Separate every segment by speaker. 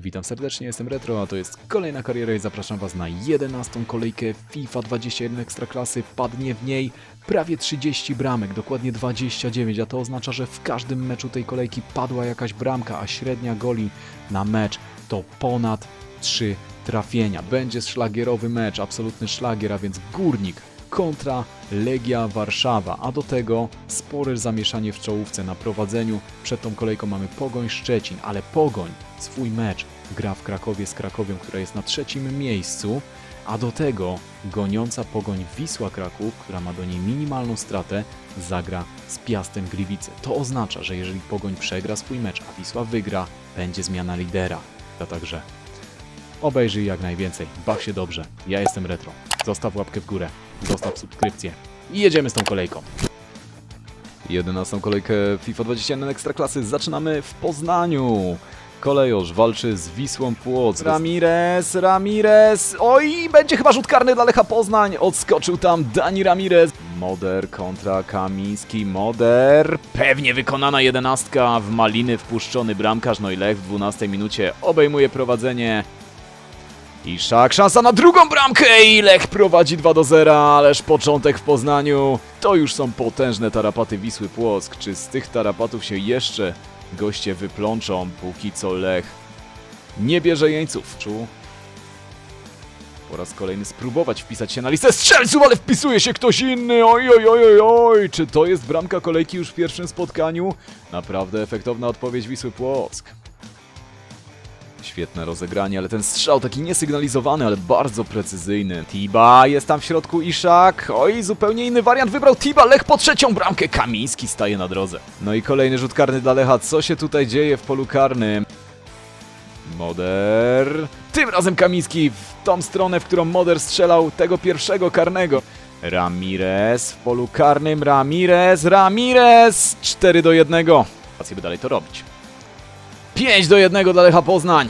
Speaker 1: Witam serdecznie, jestem Retro, a to jest kolejna kariera i zapraszam Was na 11 kolejkę FIFA 21 Ekstraklasy. Padnie w niej prawie 30 bramek, dokładnie 29, a to oznacza, że w każdym meczu tej kolejki padła jakaś bramka, a średnia goli na mecz to ponad 3 trafienia. Będzie szlagierowy mecz, absolutny szlagier, a więc Górnik kontra Legia Warszawa, a do tego spore zamieszanie w czołówce na prowadzeniu. Przed tą kolejką mamy Pogoń Szczecin, ale Pogoń swój mecz gra w Krakowie z Krakowią, która jest na trzecim miejscu, a do tego goniąca Pogoń Wisła Kraków, która ma do niej minimalną stratę, zagra z Piastem Gliwice. To oznacza, że jeżeli Pogoń przegra swój mecz, a Wisła wygra, będzie zmiana lidera. A także obejrzyj jak najwięcej, baw się dobrze. Ja jestem Retro. Zostaw łapkę w górę, zostaw subskrypcję i jedziemy z tą kolejką. 11 kolejkę FIFA 21 Ekstraklasy zaczynamy w Poznaniu. Kolejorz walczy z Wisłą Płock. Ramirez, Ramirez. Oj, będzie chyba rzut karny dla Lecha Poznań. Odskoczył tam Dani Ramirez. Moder kontra Kamiński. Moder. Pewnie wykonana jedenastka. W maliny wpuszczony bramkarz. No i Lech w 12 minucie obejmuje prowadzenie. Iszak, szansa na drugą bramkę i Lech prowadzi 2 do 0, ależ początek w Poznaniu. To już są potężne tarapaty Wisły Płock. Czy z tych tarapatów się jeszcze goście wyplączą, póki co Lech nie bierze jeńców. Czu po raz kolejny spróbować wpisać się na listę strzelców, ale wpisuje się ktoś inny. Oj, oj, oj, oj, oj. Czy to jest bramka kolejki już w pierwszym spotkaniu? Naprawdę efektowna odpowiedź Wisły Płock. Świetne rozegranie, ale ten strzał taki niesygnalizowany, ale bardzo precyzyjny. Tiba, jest tam w środku Iszak. Oj, zupełnie inny wariant wybrał Tiba. Lech po trzecią bramkę. Kamiński staje na drodze. No i kolejny rzut karny dla Lecha. Co się tutaj dzieje w polu karnym? Moder. Tym razem Kamiński w tą stronę, w którą Moder strzelał tego pierwszego karnego. Ramirez w polu karnym. Ramirez, Ramirez. 4 do 1. Rację by dalej to robić. 5 do 1 dla Lecha Poznań.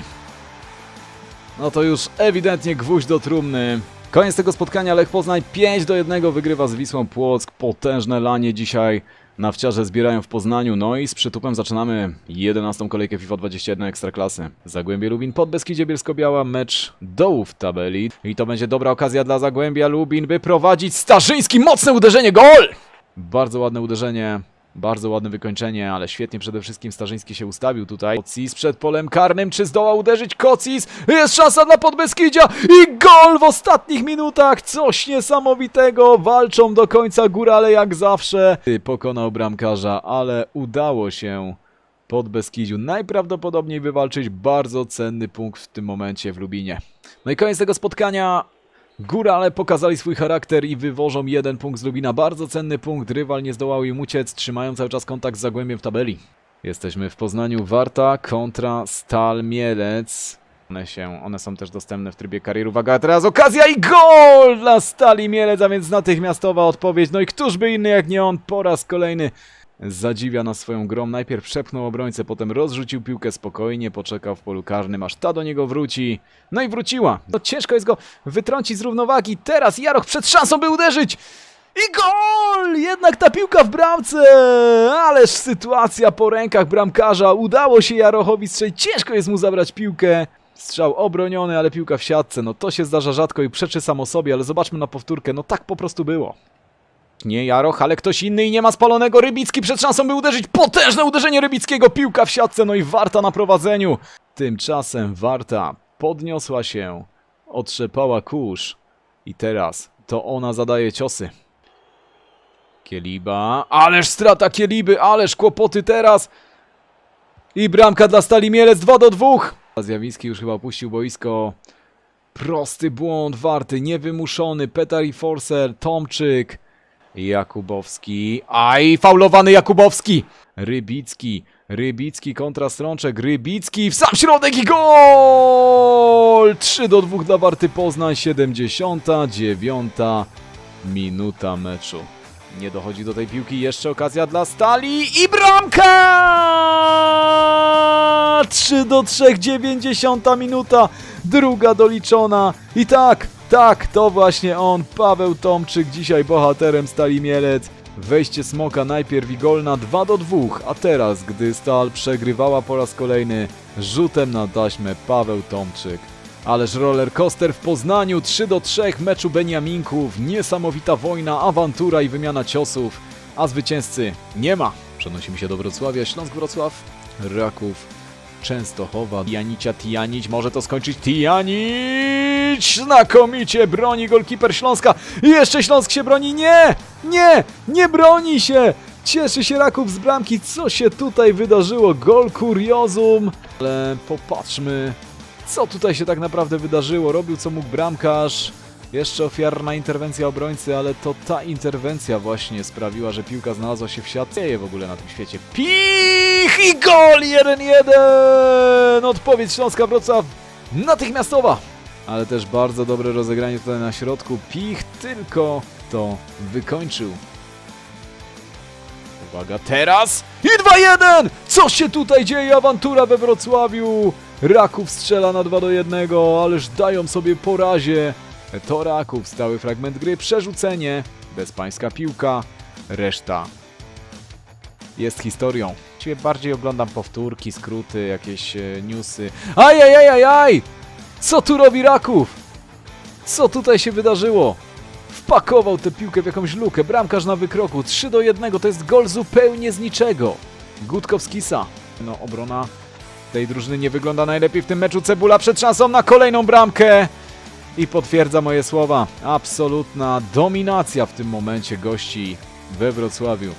Speaker 1: No to już ewidentnie gwóźdź do trumny. Koniec tego spotkania Lech Poznań 5 do 1 wygrywa z Wisłą Płock. Potężne lanie dzisiaj na wciarze zbierają w Poznaniu. No i z przytupem zaczynamy 11 kolejkę FIFA 21 Ekstraklasy. Zagłębie Lubin pod Beskidzie Bielsko-Biała, mecz dołów tabeli. I to będzie dobra okazja dla Zagłębia Lubin, by prowadzić Starzyński. Mocne uderzenie, gol! Bardzo ładne uderzenie. Bardzo ładne wykończenie, ale świetnie przede wszystkim Starzyński się ustawił tutaj. Kocis przed polem karnym, czy zdoła uderzyć Kocis? Jest szansa dla Podbeskidzia i gol w ostatnich minutach! Coś niesamowitego! Walczą do końca górale jak zawsze. Pokonał bramkarza, ale udało się Podbeskidziu najprawdopodobniej wywalczyć bardzo cenny punkt w tym momencie w Lubinie. No i koniec tego spotkania. Górale pokazali swój charakter i wywożą jeden punkt z Lubina. Bardzo cenny punkt. Rywal nie zdołał im uciec. Trzymają cały czas kontakt z Zagłębiem w tabeli. Jesteśmy w Poznaniu. Warta kontra Stal Mielec. One, się, one są też dostępne w trybie kariery. Uwaga, teraz okazja i gol dla Stali Mielec, a więc natychmiastowa odpowiedź. No i któż by inny jak nie on po raz kolejny zadziwia nas swoją grą. Najpierw przepchnął obrońcę, potem rozrzucił piłkę spokojnie, poczekał w polu karnym, aż ta do niego wróci. No i wróciła. No ciężko jest go wytrącić z równowagi. Teraz Jaroch przed szansą, by uderzyć. I gol! Jednak ta piłka w bramce! Ależ sytuacja po rękach bramkarza. Udało się Jarochowi strzelić. Ciężko jest mu zabrać piłkę. Strzał obroniony, ale piłka w siatce. No to się zdarza rzadko i przeczy samo sobie, ale zobaczmy na powtórkę. No tak po prostu było. Nie Jaroch, ale ktoś inny i nie ma spalonego. Rybicki przed szansą, by uderzyć. Potężne uderzenie Rybickiego. Piłka w siatce, no i Warta na prowadzeniu. Tymczasem Warta podniosła się, otrzepała kurz i teraz to ona zadaje ciosy. Kieliba, ależ strata Kieliby, ależ kłopoty teraz. I bramka dla Stali Mielec 2 do 2. Zjawiski już chyba opuścił boisko. Prosty błąd Warty, niewymuszony. Petar i Forser, Tomczyk. Jakubowski. Aj, faulowany Jakubowski. Rybicki. Rybicki kontra Strączek. Rybicki w sam środek i gol! 3 do 2 dla Warty Poznań. 79 minuta meczu. Nie dochodzi do tej piłki. Jeszcze okazja dla Stali i bramka! 3 do 3, 90 minuta. Druga doliczona. I tak, tak, to właśnie on, Paweł Tomczyk, dzisiaj bohaterem Stali Mielec. Wejście Smoka najpierw i gol na 2 do 2, a teraz, gdy Stal przegrywała po raz kolejny, rzutem na taśmę Paweł Tomczyk. Ależ roller coaster w Poznaniu 3 do 3 meczu Beniaminków, niesamowita wojna, awantura i wymiana ciosów, a zwycięzcy nie ma. Przenosimy się do Wrocławia, Śląsk Wrocław, Raków, Częstochowa, Tijanicia Tijanić, może to skończyć Tijanić! Znakomicie broni golkiper Śląska jeszcze Śląsk się broni, nie! Nie! Nie broni się! Cieszy się Raków z bramki, co się tutaj wydarzyło? Gol kuriozum, ale popatrzmy, co tutaj się tak naprawdę wydarzyło. Robił co mógł bramkarz, jeszcze ofiarna interwencja obrońcy, ale to ta interwencja właśnie sprawiła, że piłka znalazła się w siatce. W ogóle na tym świecie. Pich i gol 1-1! Odpowiedź Śląska Wrocław natychmiastowa! Ale też bardzo dobre rozegranie tutaj na środku. Pich tylko to wykończył. Uwaga, teraz i 2-1! Co się tutaj dzieje? Awantura we Wrocławiu! Raków strzela na 2 do 1, ależ dają sobie po. To Raków, stały fragment gry, przerzucenie, bezpańska piłka, reszta jest historią. Ciebie bardziej oglądam powtórki, skróty, jakieś e, newsy. Ajajajajaj! Co tu robi Raków? Co tutaj się wydarzyło? Wpakował tę piłkę w jakąś lukę, bramkarz na wykroku, 3 do 1, to jest gol zupełnie z niczego. Gutkowskisa. No, obrona tej drużyny nie wygląda najlepiej w tym meczu. Cebula przed szansą na kolejną bramkę. I potwierdza moje słowa. Absolutna dominacja w tym momencie gości we Wrocławiu.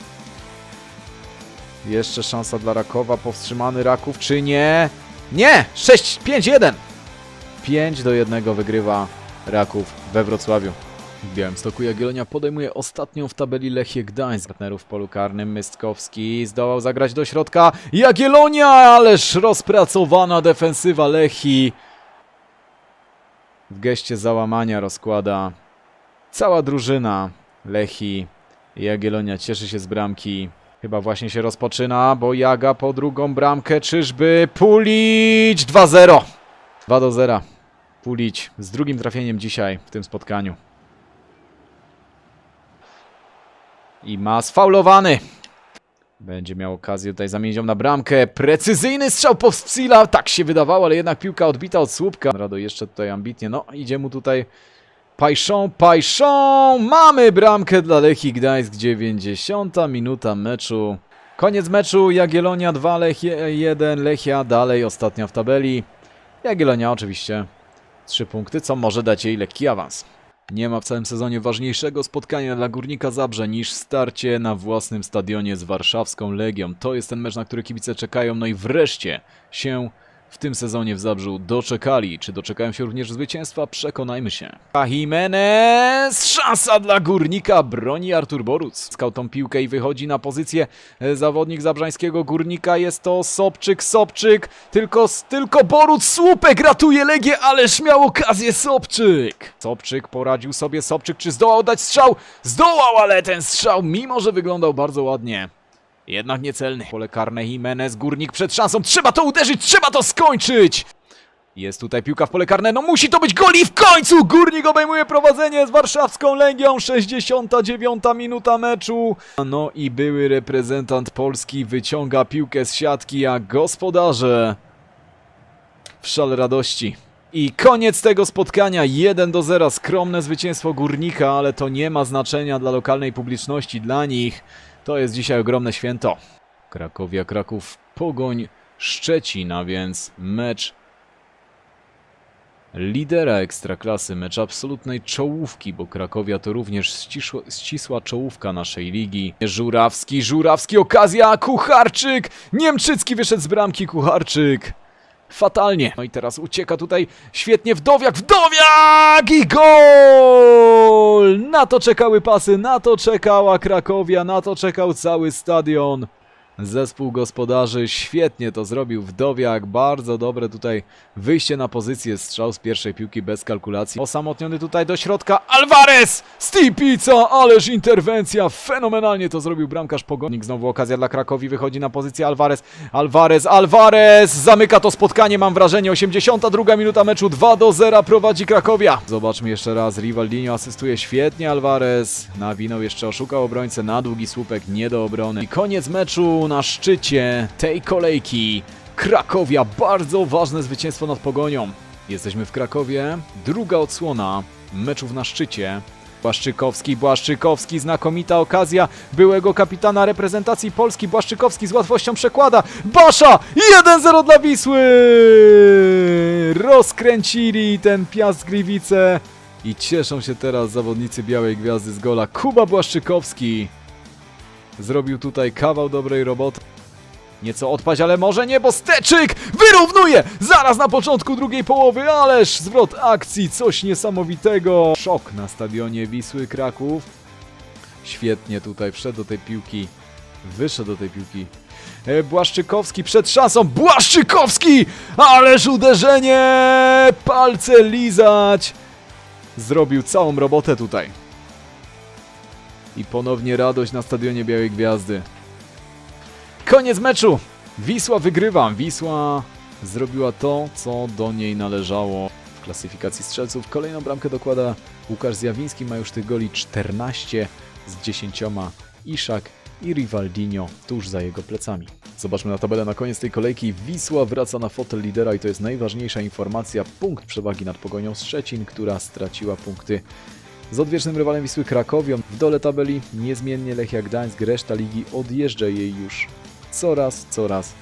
Speaker 1: Jeszcze szansa dla Rakowa. Powstrzymany Raków czy nie? Nie! 6-5-1! 5 do 1 wygrywa Raków we Wrocławiu. W Białymstoku Jagiellonia podejmuje ostatnią w tabeli Lechię Gdańsk. Partnerów w polu karnym Mystkowski zdołał zagrać do środka. Jagiellonia, ależ rozpracowana defensywa Lechi. W geście załamania rozkłada cała drużyna Lechi. Jagiellonia cieszy się z bramki. Chyba właśnie się rozpoczyna, bo Jaga po drugą bramkę. Czyżby Pulić 2-0. 2 do 0. Pulić z drugim trafieniem dzisiaj w tym spotkaniu. I ma sfaulowany. Będzie miał okazję tutaj zamienić ją na bramkę. Precyzyjny strzał Powscila. Tak się wydawało, ale jednak piłka odbita od słupka. Rado jeszcze tutaj ambitnie. No, idzie mu tutaj Pajszą, Pajszą. Mamy bramkę dla Lechii Gdańsk. 90 minuta meczu. Koniec meczu. Jagiellonia 2, Lechia 1. Lechia dalej ostatnia w tabeli. Jagiellonia oczywiście 3 punkty, co może dać jej lekki awans. Nie ma w całym sezonie ważniejszego spotkania dla Górnika Zabrze niż starcie na własnym stadionie z warszawską Legią. To jest ten mecz, na który kibice czekają, no i wreszcie się w tym sezonie w Zabrzu doczekali. Czy doczekają się również zwycięstwa? Przekonajmy się. A Jimenez! Szansa dla Górnika! Broni Artur Boruc. Skał tą piłkę i wychodzi na pozycję zawodnik zabrzańskiego Górnika. Jest to Sobczyk, Sobczyk. Tylko, tylko Boruc słupek ratuje Legię, ależ miał okazję Sobczyk. Sobczyk poradził sobie. Sobczyk czy zdołał dać strzał? Zdołał, ale ten strzał, mimo że wyglądał bardzo ładnie, jednak niecelny. Pole karne Jimenez, Górnik przed szansą. Trzeba to uderzyć, trzeba to skończyć! Jest tutaj piłka w pole karne, no musi to być gol i w końcu Górnik obejmuje prowadzenie z warszawską Legią. 69 minuta meczu. No i były reprezentant Polski wyciąga piłkę z siatki, a gospodarze w szale radości. I koniec tego spotkania 1 do 0. Skromne zwycięstwo Górnika, ale to nie ma znaczenia dla lokalnej publiczności, dla nich. To jest dzisiaj ogromne święto. Krakowia, Kraków, Pogoń, Szczecin, a więc mecz lidera ekstraklasy, mecz absolutnej czołówki, bo Krakowia to również ścisła czołówka naszej ligi. Żurawski, Żurawski, okazja, Kucharczyk! Niemczycki wyszedł z bramki, Kucharczyk! Fatalnie. No i teraz ucieka tutaj świetnie Wdowiak, Wdowiak i gol! Na to czekały pasy, na to czekała Krakowia, na to czekał cały stadion. Zespół gospodarzy świetnie to zrobił Wdowiak, bardzo dobre tutaj wyjście na pozycję, strzał z pierwszej piłki bez kalkulacji. Osamotniony tutaj do środka, Alvarez! Stipica, ależ interwencja! Fenomenalnie to zrobił bramkarz Pogonik. Znowu okazja dla Krakowi, wychodzi na pozycję Alvarez. Alvarez, Alvarez! Zamyka to spotkanie, mam wrażenie. 82 minuta meczu, 2 do 0 prowadzi Krakowia. Zobaczmy jeszcze raz. Rivaldinho asystuje świetnie Alvarez. Nawinął jeszcze, oszukał obrońcę na długi słupek, nie do obrony. I koniec meczu na szczycie tej kolejki. Krakowia, bardzo ważne zwycięstwo nad Pogonią. Jesteśmy w Krakowie, druga odsłona meczów na szczycie. Błaszczykowski, Błaszczykowski, znakomita okazja byłego kapitana reprezentacji Polski. Błaszczykowski z łatwością przekłada. Basza! 1-0 dla Wisły! Rozkręcili ten Piast Gliwice i cieszą się teraz zawodnicy Białej Gwiazdy z gola. Kuba Błaszczykowski zrobił tutaj kawał dobrej roboty. Nieco odpaść, ale może nie, bo Steczyk wyrównuje zaraz na początku drugiej połowy, ależ zwrot akcji, coś niesamowitego. Szok na stadionie Wisły Kraków. Świetnie tutaj wszedł do tej piłki, wyszedł do tej piłki. E, Błaszczykowski przed szansą, Błaszczykowski! Ależ uderzenie! Palce lizać! Zrobił całą robotę tutaj. I ponownie radość na stadionie Białej Gwiazdy. Koniec meczu! Wisła wygrywa. Wisła zrobiła to, co do niej należało w klasyfikacji strzelców. Kolejną bramkę dokłada Łukasz Zjawiński. Ma już tych goli 14 z 10. Iszak i Rivaldinho tuż za jego plecami. Zobaczmy na tabelę na koniec tej kolejki. Wisła wraca na fotel lidera i to jest najważniejsza informacja. Punkt przewagi nad Pogonią Szczecin, która straciła punkty z odwiecznym rywalem Wisły Krakowią. W dole tabeli niezmiennie Lechia Gdańsk, reszta ligi odjeżdża jej już coraz, coraz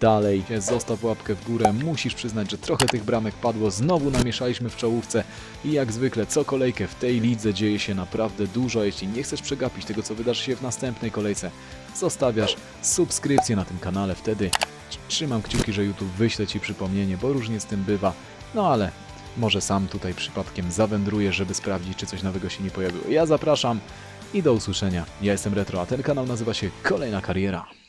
Speaker 1: dalej. Zostaw łapkę w górę, musisz przyznać, że trochę tych bramek padło, znowu namieszaliśmy w czołówce i jak zwykle co kolejkę w tej lidze dzieje się naprawdę dużo. Jeśli nie chcesz przegapić tego, co wydarzy się w następnej kolejce, zostawiasz subskrypcję na tym kanale, wtedy trzymam kciuki, że YouTube wyśle Ci przypomnienie, bo różnie z tym bywa, no ale może sam tutaj przypadkiem zawędruję, żeby sprawdzić, czy coś nowego się nie pojawiło. Ja zapraszam i do usłyszenia. Ja jestem Retro, a ten kanał nazywa się Kolejna Kariera.